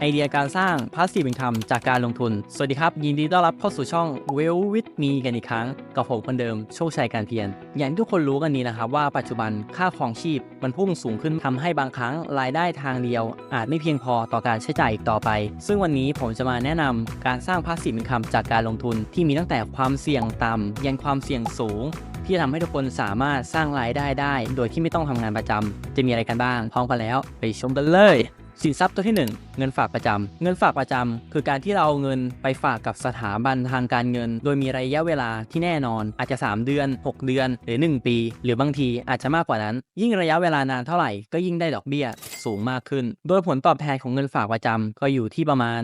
ไอเดียการสร้างพาสซีฟอินคัมจากการลงทุน สวัสดีครับ ยินดีต้อนรับเข้าสู่ช่อง Well with me กันอีกครั้ง กับผมคนเดิม โชคชัยการเพียร อย่างที่ทุกคนรู้กันนี้นะครับ ว่าปัจจุบันค่าครองชีพ มันพุ่งสูงขึ้นทำให้บางครั้งรายได้ทางเดียว อาจไม่เพียงพอต่อการใช้จ่ายอีกต่อไป ซึ่งวันนี้ผมจะมาแนะนำการสร้างพาสซีฟอินคัมจากการลงทุนที่มีตั้งแต่ความเสี่ยงต่ำยันความเสี่ยงสูงที่ทำให้ทุกคนสามารถสร้างรายได้ได้ โดยที่ไม่ต้องทำงานประจำจะมีอะไรกันบ้างพร้อมกันแล้ว ไปชมกันเลย สินทรัพย์ตัวที่ 1 เงินฝากประจำเงินฝากประจำคือการที่เราเอาเงินไปฝากกับสถาบันทางการเงิน โดยมีระยะเวลาที่แน่นอน อาจจะ 3 เดือน 6 เดือน หรือ 1 ปี หรือบางทีอาจจะมากกว่านั้น ยิ่งระยะเวลานานเท่าไหร่ก็ยิ่งได้ดอกเบี้ยสูงมากขึ้น โดยผลตอบแทนของเงินฝากประจำก็อยู่ที่ประมาณ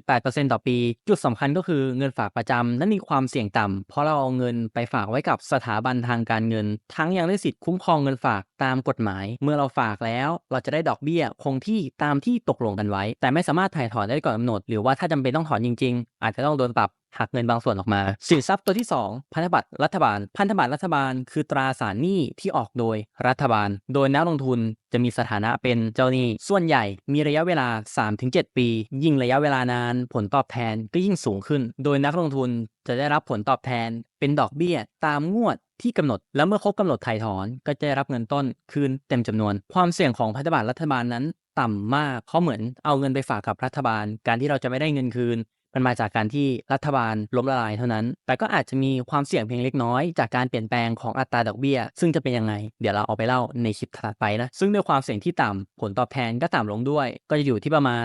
1.8%ต่อปี จุดสำคัญก็คือเงินฝากประจำนั้นมีความเสี่ยงต่ำเพราะเราเอาเงินไปฝากไว้กับสถาบันทางการเงิน ทั้งยังได้สิทธิ์คุ้มครองเงินฝากตามกฎหมาย เมื่อเราฝากแล้ว เราจะได้ดอกเบี้ยคงที่ตามที่ตกลงกันไว้ แต่ไม่สามารถถ่ายถอนได้ก่อนกำหนด หรือว่าถ้าจำเป็นต้องถอนจริง ๆ อาจจะต้องโดนปรับ หักเงินบางส่วนออกมา สินทรัพย์ตัวที่ 2 พันธบัตรรัฐบาล พันธบัตรรัฐบาล คือตราสารหนี้ที่ออกโดยรัฐบาล โดยนักลงทุนจะมีสถานะเป็นเจ้าหนี้ ส่วนใหญ่มีระยะเวลา 3-7 ปี ยิ่งระยะเวลานาน ผลตอบแทนก็ยิ่งสูงขึ้น โดยนักลงทุนจะได้รับผลตอบแทน เป็นดอกเบี้ย ตามงวดที่กำหนด แล้วเมื่อครบกำหนดถ่ายถอน ก็จะได้รับเงินต้นคืนเต็มจำนวน ความเสี่ยงของพันธบัตรรัฐบาลนั้นต่ำมากเพราะเหมือนเอาเงินไปฝากกับรัฐบาล การที่เราจะไม่ได้เงินคืน มันมาจากการที่รัฐบาลล้มละลายเท่านั้น แต่ก็อาจจะมีความเสี่ยงเพียงเล็กน้อยจากการเปลี่ยนแปลงของอัตราดอกเบี้ย ซึ่งจะเป็นยังไง เดี๋ยวเราเอาไปเล่าในคลิปถัดไปนะ ซึ่งด้วยความเสี่ยงที่ต่ำผลตอบแทนก็ต่ำลงด้วย ก็จะอยู่ที่ประมาณ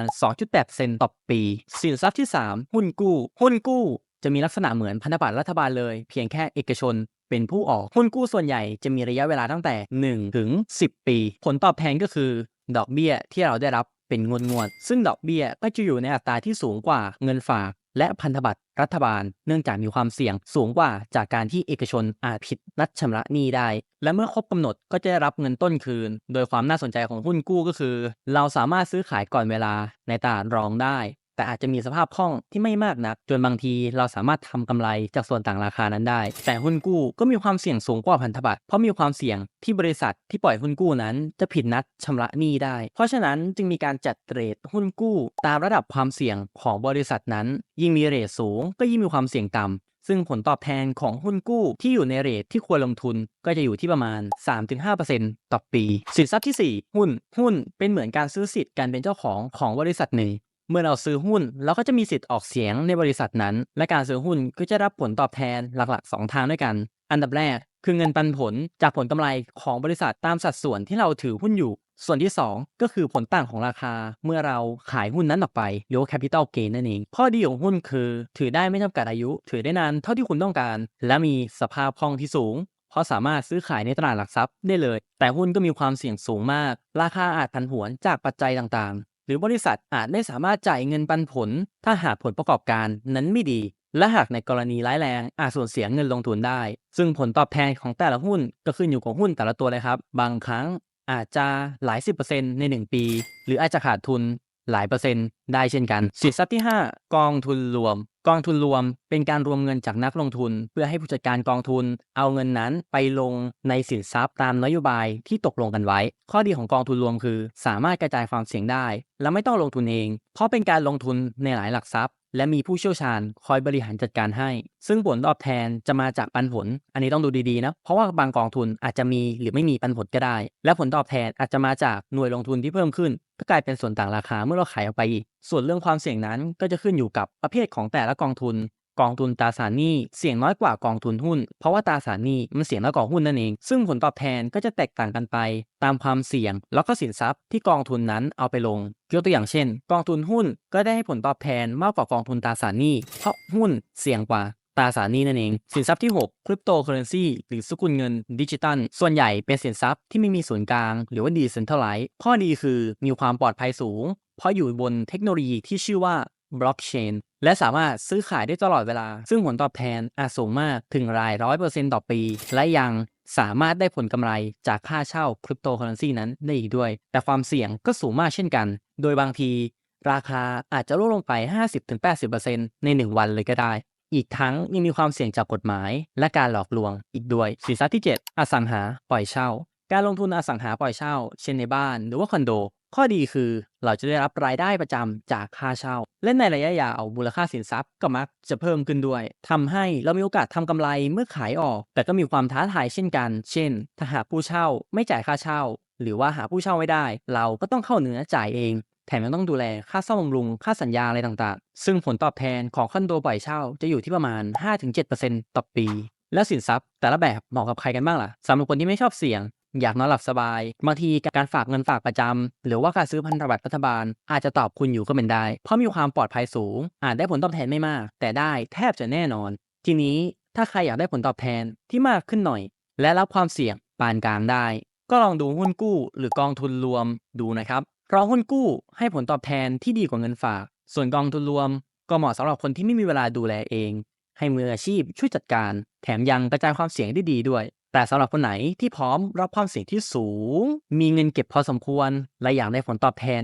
2.8%ต่อปี สินทรัพย์ที่ 3 หุ้นกู้ หุ้นกู้จะมีลักษณะเหมือนพันธบัตรรัฐบาลเลย เพียงแค่เอกชนเป็นผู้ออก หุ้นกู้ส่วนใหญ่จะมีระยะเวลาตั้งแต่ 1 ถึง 10 ปี ผลตอบแทนก็คือ ดอกเบี้ยที่เราได้รับ เป็นงวดงวด ซึ่งดอกเบี้ยก็จะอยู่ในอัตราที่สูงกว่าเงินฝาก และพันธบัตรรัฐบาล เนื่องจากมีความเสี่ยงสูงกว่าจากการที่เอกชนอาจผิดนัดชำระหนี้ได้ และเมื่อครบกำหนดก็จะได้รับเงินต้นคืน โดยความน่าสนใจของหุ้นกู้ก็คือ เราสามารถซื้อขายก่อนเวลาในตลาดรองได้ แต่อาจจะมีสภาพคล่องที่ไม่มากนัก จนบางทีเราสามารถทำกำไรจากส่วนต่างราคานั้นได้ แต่หุ้นกู้ก็มีความเสี่ยงสูงกว่าพันธบัตรเพราะมีความเสี่ยงที่บริษัทที่ปล่อยหุ้นกู้นั้น จะผิดนัดชำระหนี้ได้ เพราะฉะนั้นจึงมีการจัดเรทหุ้นกู้ ตามระดับความเสี่ยงของบริษัทนั้น ยิ่งมีเรทสูง ก็ยิ่งมีความเสี่ยงต่ำซึ่งผลตอบแทนของหุ้นกู้ที่อยู่ในเรทที่ควรลงทุนก็จะอยู่ที่ประมาณ 3-5%ต่อปี สินทรัพย์ที่ 4 หุ้น หุ้นเป็นเหมือนการซื้อสิทธิ์การเป็นเจ้าของของบริษัทหนึ่ง เมื่อเราซื้อหุ้น เราก็จะมีสิทธิ์ออกเสียงในบริษัทนั้น และการซื้อหุ้นก็จะรับผลตอบแทนหลักๆ 2 ทางด้วยกัน อันดับแรก คือเงินปันผลจากผลกำไรของบริษัทตามสัดส่วนที่เราถือหุ้นอยู่ ส่วนที่ 2 ก็คือผลต่างของราคา เมื่อเราขายหุ้นนั้นออกไปหรือว่า capital gain นั่นเอง ข้อดีของหุ้นคือ ถือได้ไม่จำกัดอายุ ถือได้นานเท่าที่คุณต้องการ และมีสภาพคล่องที่สูงเพราะสามารถซื้อขายในตลาดหลักทรัพย์ได้เลย แต่หุ้นก็มีความเสี่ยงสูงมาก ราคาอาจผันผวนจากปัจจัยต่างๆ รือบริษัทอาจไม่สามารถจ่ายเงินปันผล ถ้าหากผลประกอบการนั้นไม่ดี และหากในกรณีร้ายแรงอาจสูญเสียเงินลงทุนได้ ซึ่งผลตอบแทนของแต่ละหุ้นก็ขึ้นอยู่กับหุ้นแต่ละตัวเลยครับ บางครั้งอาจจะหลายสิบเปอร์เซ็นต์ใน 1 ปี หรืออาจจะขาดทุนหลายเปอร์เซ็นต์ ได้เช่นกัน สินทรัพย์ที่ 5 กองทุนรวม กองทุนรวมเป็นการรวมเงินจากนักลงทุน เพื่อให้ผู้จัดการกองทุน เอาเงินนั้นไปลงในสินทรัพย์ตามนโยบายที่ตกลงกันไว้ ข้อดีของกองทุนรวมคือ สามารถกระจายความเสี่ยงได้ และไม่ต้องลงทุนเอง เพราะเป็นการลงทุนในหลายหลักทรัพย์และมีผู้เชี่ยวชาญคอยบริหารจัดการให้ ซึ่งผลตอบแทนจะมาจากปันผล อันนี้ต้องดูดีๆนะ เพราะว่าบางกองทุนอาจจะมีหรือไม่มีปันผลก็ได้ และผลตอบแทนอาจจะมาจากหน่วยลงทุนที่เพิ่มขึ้น ก็กลายเป็นส่วนต่างราคาเมื่อเราขายออกไปอีกส่วนเรื่องความเสี่ยงนั้นก็จะขึ้นอยู่กับประเภทของแต่ละกองทุน กองทุนตราสารหนี้เสี่ยงน้อยกว่ากองทุนหุ้น เพราะว่าตราสารหนี้มันเสี่ยงน้อยกว่าหุ้นนั่นเอง ซึ่งผลตอบแทนก็จะแตกต่างกันไป ตามความเสี่ยง แล้วก็สินทรัพย์ที่กองทุนนั้นเอาไปลงยกตัวอย่างเช่น กองทุนหุ้นก็ได้ให้ผลตอบแทนมากกว่ากองทุนตราสารหนี้เพราะหุ้นเสี่ยงกว่าตราสารหนี้นั่นเอง สินทรัพย์ที่ 6 คริปโตเคอเรนซีหรือสกุลเงินดิจิตัล ส่วนใหญ่เป็นสินทรัพย์ที่ไม่มีศูนย์กลาง หรือว่าดีเซนทรัลไลซ์ข้อดีคือมีความปลอดภัยสูง เพราะอยู่บนเทคโนโลยีที่ชื่อว่าบล็อกเชนและสามารถซื้อขายได้ตลอดเวลา ซึ่งผลตอบแทนอาจสูงมากถึงรายร้อยเปอร์เซ็นต์ต่อปี และยังสามารถได้ผลกำไรจากค่าเช่าคริปโตเคอเรนซีนั้นได้อีกด้วย แต่ความเสี่ยงก็สูงมากเช่นกัน โดยบางที ราคาอาจจะลดลงไป 50-80%ใน 1 วันเลยก็ได้ อีกทั้งยังมีความเสี่ยงจากกฎหมาย และการหลอกลวงอีกด้วยสินทรัพย์ที่ 7 อสังหาปล่อยเช่า การลงทุนอสังหาปล่อยเช่า เช่นในบ้าน หรือว่าคอนโด ข้อดีคือเราจะได้รับรายได้ประจำจากค่าเช่า และในระยะยาวมูลค่าสินทรัพย์ก็มักจะเพิ่มขึ้นด้วยทำให้เรามีโอกาสทำกำไรเมื่อขายออก แต่ก็มีความท้าทายเช่นกัน เช่น ถ้าหากผู้เช่าไม่จ่ายค่าเช่า หรือว่าหาผู้เช่าไม่ได้ เราก็ต้องเข้าเนื้อจ่ายเองแถมยังต้องดูแลค่าซ่อมบำรุง ค่าสัญญาอะไรต่างๆ ซึ่งผลตอบแทนของคอนโดปล่อยเช่าจะอยู่ที่ประมาณ 5-7%ต่อปี แล้วสินทรัพย์แต่ละแบบเหมาะกับใครกันบ้างล่ะสำหรับคนที่ไม่ชอบเสี่ยง อยากนอนหลับสบาย บางทีการฝากเงินฝากประจำหรือว่าการซื้อพันธบัตรรัฐบาล อาจจะตอบคุณอยู่ก็เป็นได้ เพราะมีความปลอดภัยสูง อาจได้ผลตอบแทนไม่มาก แต่ได้แทบจะแน่นอน ทีนี้ถ้าใครอยากได้ผลตอบแทนที่มากขึ้นหน่อย และรับความเสี่ยงปานกลางได้ ก็ลองดูหุ้นกู้ หรือกองทุนรวมดูนะครับเพราะหุ้นกู้ให้ผลตอบแทนที่ดีกว่าเงินฝาก ส่วนกองทุนรวม ก็เหมาะสำหรับคนที่ไม่มีเวลาดูแลเอง ให้มืออาชีพช่วยจัดการ แถมยังกระจายความเสี่ยงได้ดีด้วย แต่สำหรับคนไหนที่พร้อมรับความเสี่ยงที่สูง มีเงินเก็บพอสมควร และอยากได้ผลตอบแทน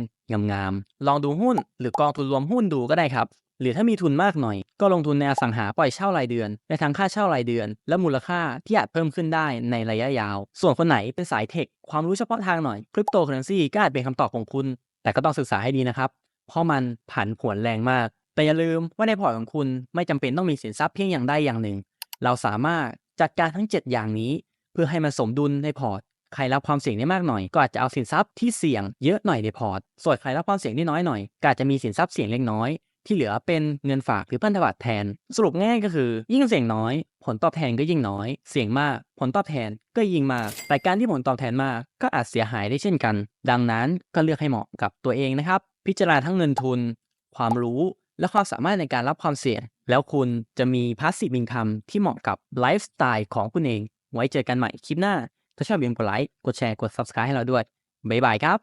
งามๆลองดูหุ้น หรือกองทุนรวมหุ้นดูก็ได้ครับหรือถ้ามีทุนมากหน่อย ก็ลงทุนในอสังหาปล่อยเช่ารายเดือนในทั้งค่าเช่ารายเดือน และมูลค่าที่อาจเพิ่มขึ้นได้ในระยะยาว ส่วนคนไหนเป็นสายเทค ความรู้เฉพาะทางหน่อยคริปโตเคอเรนซีก็อาจเป็นคำตอบของคุณ แต่ก็ต้องศึกษาให้ดีนะครับ เพราะมันผันผวนแรงมาก แต่อย่าลืมว่าในพอร์ตของคุณไม่จำเป็นต้องมีสินทรัพย์เพียงอย่างใดอย่างหนึ่ง เราสามารถจัดการทั้ง 7 อย่างนี้ เพื่อให้มันสมดุลในพอร์ต ใครรับความเสี่ยงได้มากหน่อย ก็อาจจะเอาสินทรัพย์ที่เสี่ยงเยอะหน่อยในพอร์ต ส่วนใครรับความเสี่ยงที่น้อยหน่อยก็อาจจะมีสินทรัพย์เสี่ยงเล็กน้อย ที่เหลือเป็นเงินฝากหรือพันธบัตรแทน สรุปง่ายก็คือ ยิ่งเสี่ยงน้อย ผลตอบแทนก็ยิ่งน้อย เสี่ยงมาก ผลตอบแทนก็ยิ่งมาก แต่การที่ผลตอบแทนมากก็อาจเสียหายได้เช่นกัน ดังนั้นก็เลือกให้เหมาะกับตัวเองนะครับ พิจารณาทั้งเงินทุน ความรู้ และความสามารถในการรับความเสี่ยง แล้วคุณจะมีพาสซีฟอินคัมที่เหมาะกับไลฟ์สไตล์ของคุณเอง ไว้เจอกันใหม่คลิปหน้า ถ้าชอบอย่าลืมกดไลค์กดแชร์กด subscribe ให้เราด้วยบ๊ายบายครับ